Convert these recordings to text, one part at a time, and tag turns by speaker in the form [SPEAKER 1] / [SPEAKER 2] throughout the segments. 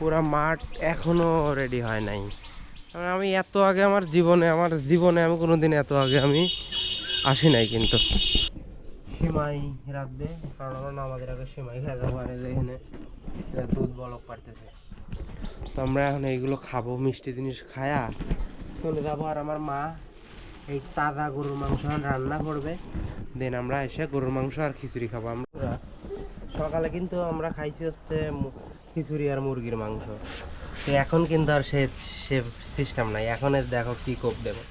[SPEAKER 1] পুরা মাঠ এখনও রেডি হয় নাই। আমি এত আগে আমার জীবনে আমার জীবনে আমি কোনোদিন এত আগে আমি আসি নাই কিন্তু। সিমাই রাখবে কারণ আমার নামাজের আগে সিমাই খেতে পারে যে এখানে দুধ বলক পারতেছে তো আমরা এখন এইগুলো খাব, মিষ্টি জিনিস খায়া চলে যাব আর আমার মা এই তাজা গরুর মাংস রান্না করবে। দেন আমরা এসে গরুর মাংস আর খিচুড়ি খাব। আমরা সকালে কিন্তু আমরা খাইছি হচ্ছে খিচুড়ি আর মুরগির মাংস। তো এখন কিন্তু আর সে সে সিস্টেম নাই। এখন দেখো কি কোপ দেবো।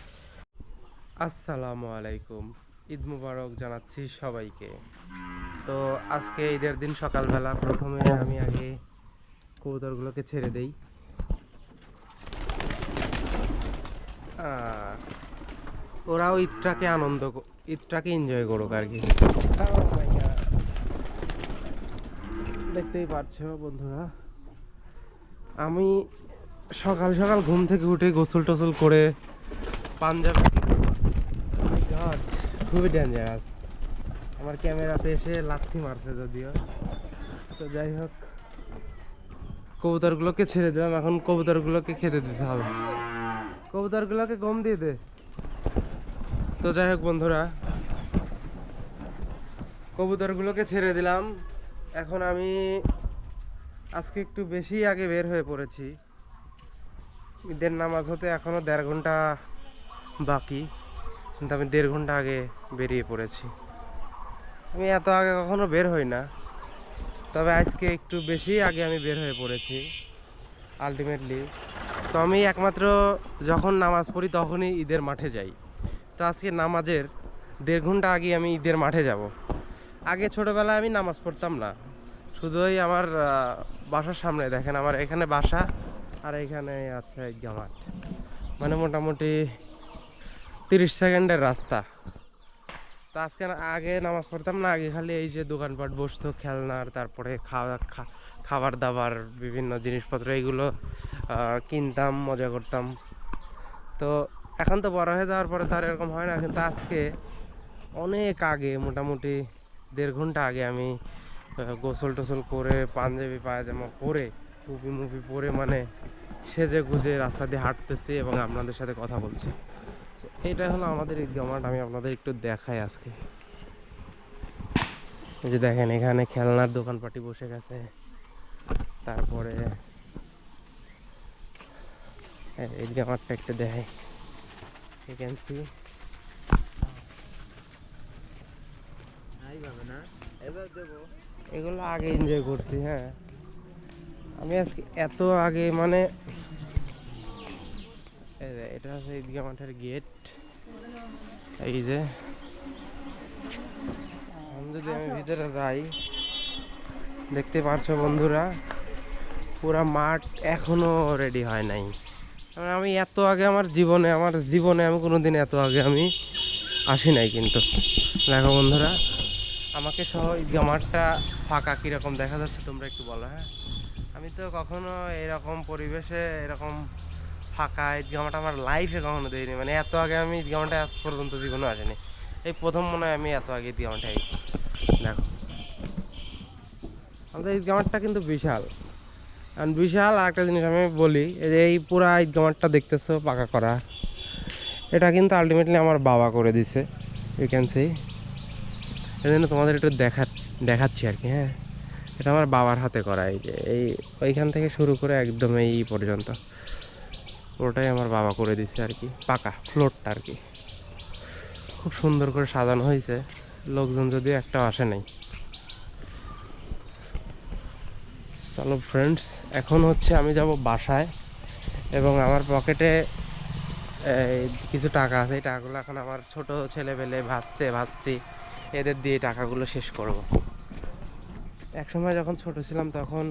[SPEAKER 1] আসসালামু আলাইকুম। ঈদ মুবারক জানাচ্ছি সবাইকে। তো আজকে ঈদের দিন সকালবেলা প্রথমে আমি আগে কবুতরগুলোকে ছেড়ে দেই। আহ, ওরাও ঈদটাকে আনন্দ ঈদটাকে এনজয় করুক আর কি. দেখতেই পাচ্ছ বন্ধুরা। আমি সকাল সকাল ঘুম থেকে উঠে গোসল টোসল করে পাঞ্জাবি Oh খুবই ডেঞ্জারাস আমার ক্যামেরাতে এসে লাথি মারছে যদিও। তো যাই হোক, কবুতরগুলোকে ছেড়ে দিলাম। এখন কবুতরগুলোকে খেতে দিতে হবে। কবুতরগুলোকে গম দিয়ে দে। তো যাই হোক বন্ধুরা, কবুতরগুলোকে ছেড়ে দিলাম। এখন আমি আজকে একটু বেশি আগে বের হয়ে পড়েছি। ঈদের নামাজ হতে এখনও দেড় ঘণ্টা বাকি, কিন্তু আমি দেড় ঘণ্টা আগে বেরিয়ে পড়েছি। আমি এত আগে কখনো বের হই না, তবে আজকে একটু বেশি আগে আমি বের হয়ে পড়েছি আলটিমেটলি তো আমি একমাত্র যখন নামাজ পড়ি তখনই ঈদের মাঠে যাই। তো আজকে নামাজের দেড় ঘণ্টা আগে আমি ঈদের মাঠে যাব। আগে ছোটোবেলায় আমি নামাজ পড়তাম না। শুধু ওই আমার বাসার সামনে, দেখেন আমার এখানে বাসা আর এখানে আছে মাঠ মানে মোটামুটি তিরিশ সেকেন্ডের রাস্তা। তো আজকে আগে নামাজ পড়তাম না, আগে খালি এই যে দোকানপাট, বসতো, খেলনার, তারপরে খাওয়া খাবার দাবার, বিভিন্ন জিনিসপত্র, এইগুলো কিনতাম, মজা করতাম। তো এখন তো বড় হয়ে যাওয়ার পরে তার এরকম হয় না, কিন্তু আজকে অনেক আগে মোটামুটি দেড় ঘণ্টা আগে আমি গোসল টোসল করে, পাঞ্জাবি, পায়জামা পরে, টুপি মুপি পরে মানে সেজে গুজে রাস্তা দিয়ে হাঁটতেছি এবং আপনাদের সাথে কথা বলছি। তো এইটা হলো আমাদের ঈদগাহ আমি আপনাদের একটু দেখাই আজকে। যে দেখেন, এখানে খেলনার দোকানপাটি বসে গেছে। তারপরে ঈদগাহ একটু দেখাই। See এগুলো আগে এনজয় করছি হ্যাঁ। আমি আজকে এত আগে মানে এটা হচ্ছে ঈদগা মাঠের গেট এই যে যদি আমি ভিতরে যাই, দেখতে পারছ বন্ধুরা, পুরা মাঠ এখনও রেডি হয় নাই। আমি এত আগে আমার জীবনে আমার জীবনে আমি কোনোদিন এত আগে আমি আসি নাই কিন্তু। দেখো বন্ধুরা আমাকে সহ মাঠটা ফাঁকা কীরকম দেখা যাচ্ছে তোমরা একটু বলো হ্যাঁ? আমি তো কখনো এরকম পরিবেশে, এরকম ফাঁকা ঈদগাহ মাঠ আমার লাইফে কখনো দেখিনি। মানে এত আগে আমি ঈদগাহ মাঠে আজ পর্যন্ত জীবনে আসিনি। এই প্রথম মনে হয় আমি এত আগে ঈদগাহ মাঠে দেখো। আমাদের ঈদগাহ মাঠটা কিন্তু বিশাল। আর বিশাল আর একটা জিনিস আমি বলি, এই যে এই পুরা ঈদগাহ মাঠটা দেখতেছো, পাকা করা। এটা কিন্তু আলটিমেটলি আমার বাবা করে দিছে। ইউ ক্যান সি এই জন্য তোমাদের একটু দেখা, দেখাচ্ছি আর কি হ্যাঁ? এটা আমার বাবার হাতে করা, এই যে, এই ওইখান থেকে শুরু করে একদম এই পর্যন্ত। পুরোটাই আমার বাবা করে দিচ্ছে আর কি, পাকা ফ্লোরটা আর কি। খুব সুন্দর করে সাজানো হয়েছে, লোকজন যদিও একটাও আসে নাই। চলো ফ্রেন্ডস এখন হচ্ছে আমি যাব বাসায় এবং আমার পকেটে কিছু টাকা আছে, এই টাকাগুলো এখন আমার ছোট ছেলে পেলে ভাসতে ভাসতে এদের দিয়ে টাকাগুলো শেষ করব। একসময় যখন ছোট ছিলাম তখন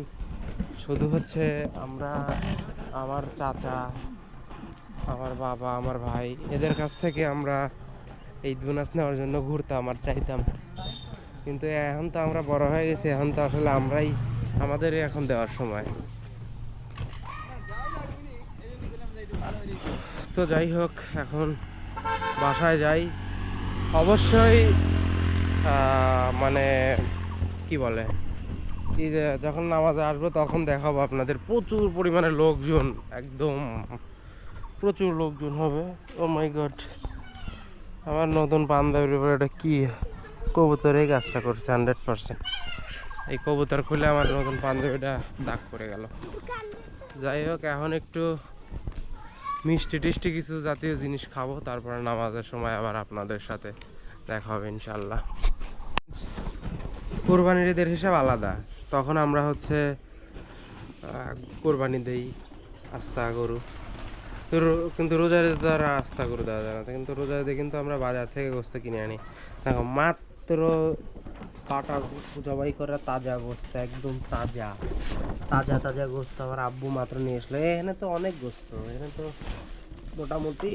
[SPEAKER 1] শুধু হচ্ছে আমরা, আমার চাচা, আমার বাবা, আমার ভাই, এদের কাছ থেকে আমরা এই বোনাস নেওয়ার জন্য ঘুরতাম আর চাইতাম। কিন্তু এখন তো আমরা বড় হয়ে গেছি, এখন তো আসলে আমরাই আমাদেরই এখন দেওয়ার সময়। তো যাই হোক, এখন বাসায় যাই। অবশ্যই মানে কি বলে? যখন নামাজে আসব তখন দেখাবো আপনাদের প্রচুর পরিমাণে লোকজন, একদম প্রচুর লোকজন হবে। ও মাই গড আমার নতুন বান্ধবীর উপরে এটা কি কবুতর এই কাজটা করছে হান্ড্রেড পার্সেন্ট এই কবুতর খুলে আমার নতুন বান্ধবীটা দাগ পড়ে গেল। যাই হোক, এখন একটু মিষ্টি টিষ্টি কিছু জাতীয় জিনিস খাব, তারপরে নামাজের সময় আবার আপনাদের সাথে দেখা হবে ইনশাল্লাহ কোরবানির ঈদের হিসাব আলাদা। তখন আমরা হচ্ছে কোরবানি দেই আস্তা গরু। তো কিন্তু রোজার তো আর আস্তা গরু দেওয়া যায় না। কিন্তু রোজার ঈদে কিন্তু আমরা বাজার থেকে গোস্ত কিনে আনি। দেখো, মাত্র কাটা জবাই করা তাজা গোস্ত, একদম তাজা। তাজা তাজা গোস্ত আমার আব্বু মাত্র নিয়ে আসলো। এখানে তো অনেক গোস্ত। এখানে তো মোটামুটি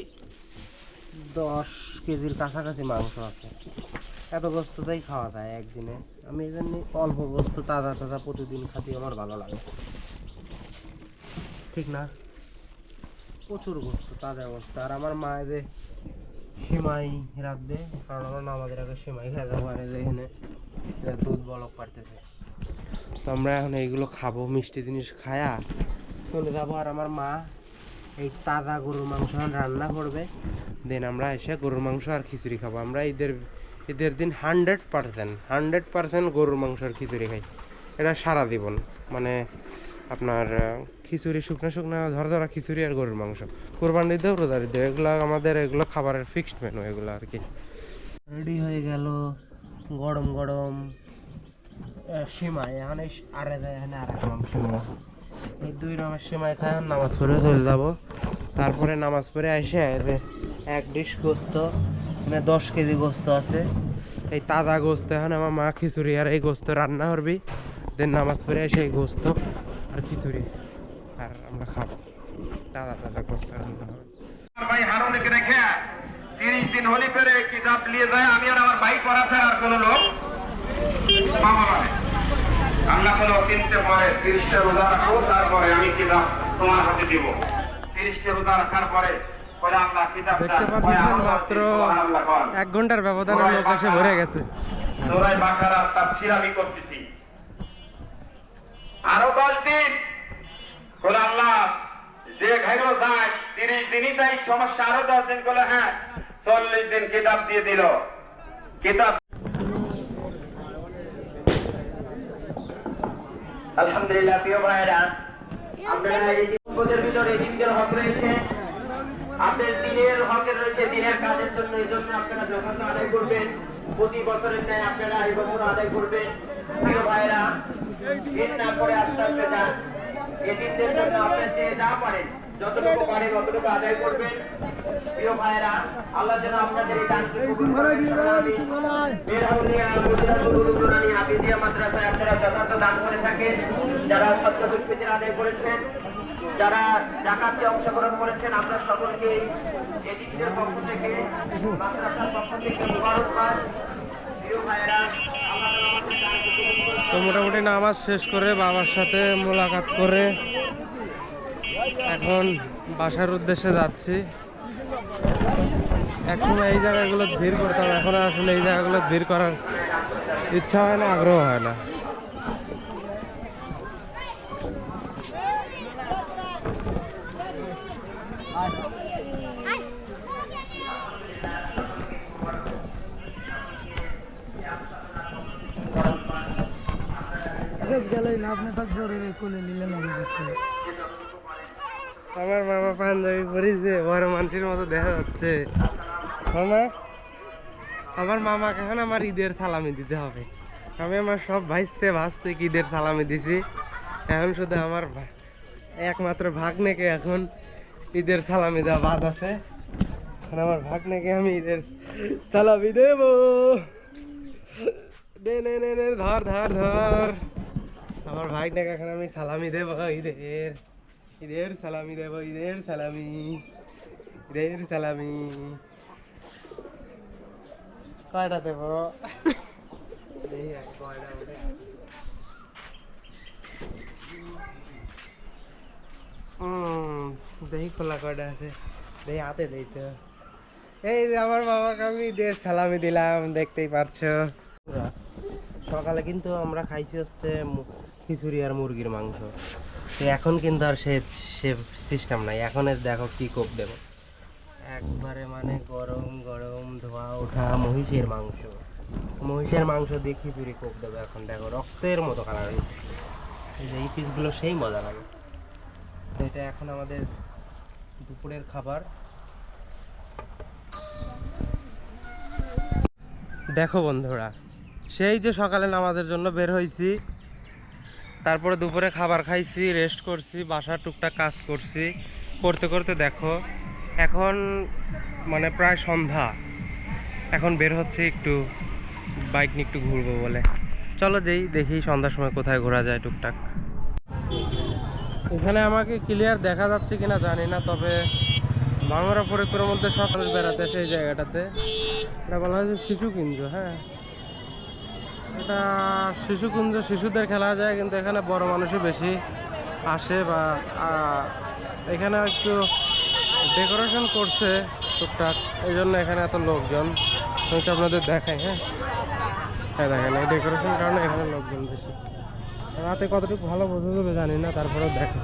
[SPEAKER 1] দশ কেজির কাছাকাছি মাংস আছে। এত গোস্তটাই খাওয়া যায় একদিনে। আমি এই জন্য অল্প গোস্ত তাজা তাজা প্রতিদিন খাতে আমার ভালো লাগে। ঠিক না? প্রচুর গোস্ত তাজা গোস্ত আর আমার মা যে সিমাই রাখবে কারণ আমার নামাজের আগে সিমাই খেতে পারে যে এখানে দুধ বলক পারতেছে তো আমরা এখন এইগুলো খাব, মিষ্টি জিনিস খায়া চলে যাব। আর আমার মা এই তাজা গরুর মাংস রান্না করবে। দেন আমরা এসে গরুর মাংস আর খিচুড়ি খাব। আমরা ঈদের ঈদের দিন হান্ড্রেড পার্সেন্ট হান্ড্রেড পার্সেন্ট গরুর মাংস আর খিচুড়ি খাই। এটা সারা জীবন। মানে আপনার খিচুড়ি, শুকনো শুকনো ধর ধরা খিচুড়ি আর গরুর মাংস। কোরবান দিতেও রোজার দিতে এগুলো আমাদের, এগুলো খাবারের ফিক্সড মেনু এগুলো আর কি। রেডি হয়ে গেল গরম গরম সিমাই। এখানে আর এখানে আর এক এই দুই রকমের সিমাই খাই নামাজ পড়ে চলে যাব। তারপরে নামাজ পড়ে এসে এক ডিশ গোস্ত মানে দশ কেজি গোস্ত আছে। এই তাজা গোস্ত এখন আমার মা খিচুড়ি আর এই গোস্ত রান্না করবি। দেন নামাজ পড়ে এসে এই গোস্ত আর খিচুড়ি আর আমরা খাব। তাজা তাজা গোস্ত রান্না হবে।
[SPEAKER 2] ভাই হারুনকে রেখে তিরিশ দিন হলি করে কিতাব নিয়ে যায়। আমি আর আমার ভাই করা ছাড়া আর কোনো লোক আল্লাহ কোনো চিনতে পারে তিরিশটা রোজা রাখো তারপরে আমি কিতাব তোমার হাতে দিব। তিরিশটা রোজা রাখার পরে
[SPEAKER 1] দেখতে পাচ্ছেন মাত্র এক ঘণ্টার ব্যবধানে লোক এসে ভরে গেছে।
[SPEAKER 2] সোরাই বাকারা তাফসির আমি করতেছি। আরও দশ দিন আল্লাহ যে যায় তিরিশ দিনই তাই সমস্যা আরও দশ দিন করলে হ্যাঁ চল্লিশ দিন কিতাব দিয়ে দিল। কিতাব আলহামদুলিল্লাহ প্রিয় ভাইরা আপনারা এই দিনের ভিতরে দিনদের হক রয়েছে আপনাদের দিনের হকের রয়েছে দিনের কাজের জন্য এই জন্য আপনারা যথাযথ আদায় করবেন। প্রতি বছরের ন্যায় আপনারা এই বছর আদায় করবেন। প্রিয় ভাইরা দিন না করে আস্তে আস্তে যান। এই দিনদের জন্য আপনারা যে যা পারেন যতটুকু পারেন ততটুকু আদায় করবেন। প্রিয় ভাইরা আল্লাহ যেন আপনাদের এই হাফিজিয়া মাদ্রাসায় আপনারা যথার্থ দান করে থাকেন। যারা সত্যযুগ ফিতির আদায় করেছেন যারা জাকাতে অংশগ্রহণ করেছেন আমরা সকলকে এই দিনের পক্ষ থেকে, মাদ্রাসার পক্ষ থেকে মুবারকবাদ।
[SPEAKER 1] তো মোটামুটি নামাজ শেষ করে বাবার সাথে মোলাকাত করে এখন বাসার উদ্দেশ্যে যাচ্ছি। এখন এই জায়গাগুলো ভিড় করতাম এখন আসলে এই জায়গাগুলো ভিড় করার ইচ্ছা হয় না, আগ্রহ হয় না।
[SPEAKER 3] গেলেই না আপনি কোলে নিলেন
[SPEAKER 1] আমার মামা পাঞ্জাবি পরিছে, বড় মানুষের মতো দেখা যাচ্ছে। মামা, আমার মামাকে এখন আমার ঈদের সালামি দিতে হবে। আমি আমার সব ভাইস্তে ভাসতে ঈদের সালামি দিছি। এখন শুধু আমার একমাত্র ভাগ্নেকে এখন ঈদের সালামি দেওয়া বাদ আছে। এখন আমার ভাগ্নেকে আমি ঈদের সালামি দেব। ধর ধর ধর। আমার ভাগ্নেকে এখন আমি সালামি দেব, ঈদের ঈদের সালামি দেব, ঈদের সালামি ঈদের সালামি। কয়টা দেব? দেখি খোলা কয়টা আছে? দেখি হাতে দেই তো। এই আমার বাবাকে আমি ঈদের সালামি দিলাম, দেখতেই পারছ। সকালে কিন্তু আমরা খাইছি হচ্ছে খিচুড়ি আর মুরগির মাংস। তো এখন কিন্তু আর সে সে সিস্টেম নাই। এখন দেখো কি কোপ দেবো। একবারে মানে গরম গরম ধোয়া ওঠা মহিষের মাংস। মহিষের মাংস দিয়ে খিচুড়ি কোপ দেবো এখন। দেখো রক্তের মতো কালার হয়েছে এই যে এই পিসগুলো সেই মজা লাগে। তো এটা এখন আমাদের দুপুরের খাবার। দেখো বন্ধুরা, সেই যে সকালে নামাজের জন্য বের হয়েছি তারপরে দুপুরে খাবার খাইছি রেস্ট করছি, বাসার টুকটাক কাজ করছি। করতে করতে দেখো, এখন মানে প্রায় সন্ধ্যা। এখন বের হচ্ছে একটু বাইক নিয়ে একটু ঘুরবো বলে। চলো যেই, দেখি সন্ধ্যার সময় কোথায় ঘোরা যায় টুকটাক। এখানে আমাকে ক্লিয়ার দেখা যাচ্ছে কিনা জানি না, তবে ভাঙরা ফরিদপুরের মধ্যে সব বেড়াতে সেই জায়গাটাতে। এটা বলা হয়েছে যে শিশুকুঞ্জ হ্যাঁ। এটা শিশুকুঞ্জ শিশুদের খেলা যায়, কিন্তু এখানে বড় মানুষই বেশি আসে বা এখানে একটু ডেকোরেশন করছে টুকটাক এই জন্য এখানে এত লোকজন। আমি তো আপনাদের দেখাই হ্যাঁ? হ্যাঁ দেখেন, এই ডেকোরেশন কারণে এখানে লোকজন বেশি। রাতে কতটুকু ভালো বোঝা যাবে জানি না, তারপরেও দেখেন।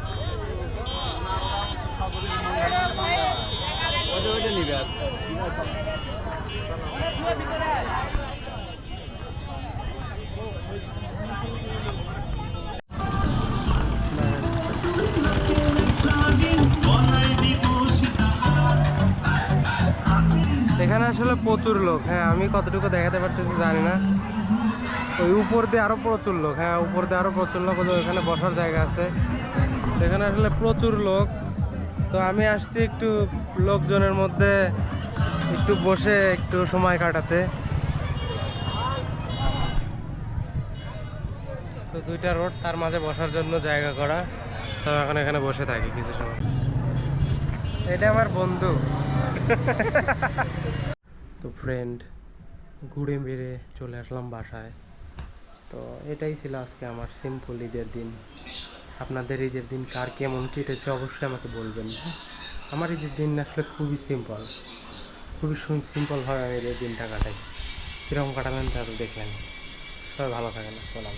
[SPEAKER 1] এখানে আসলে প্রচুর লোক। হ্যাঁ আমি কতটুকু দেখাতে পারতেছি জানি না। ওই উপর দিয়ে আরও প্রচুর লোক। হ্যাঁ উপর দিয়ে আরও প্রচুর লোক ওখানে বসার জায়গা আছে। এখানে আসলে প্রচুর লোক। তো আমি আসছি একটু লোকজনের মধ্যে একটু বসে একটু সময় কাটাতে। তো দুইটা রোড তার মাঝে বসার জন্য জায়গা করা। তো এখন এখানে বসে থাকি কিছু সময়। এটা আমার বন্ধু। তো ফ্রেন্ড ঘুরে বেড়ে চলে আসলাম বাসায়। তো এটাই ছিল আজকে আমার সিম্পল ঈদের দিন। আপনাদের ঈদের দিন কার কেমন কেটেছে অবশ্যই আমাকে বলবেন। আমার ঈদের দিন আসলে খুবই সিম্পল খুবই সিম্পলভাবে আমি ঈদের দিনটা কাটাই। কীরকম কাটাবেন তা তো দেখলেন। সবাই ভালো থাকেন। আসসালাম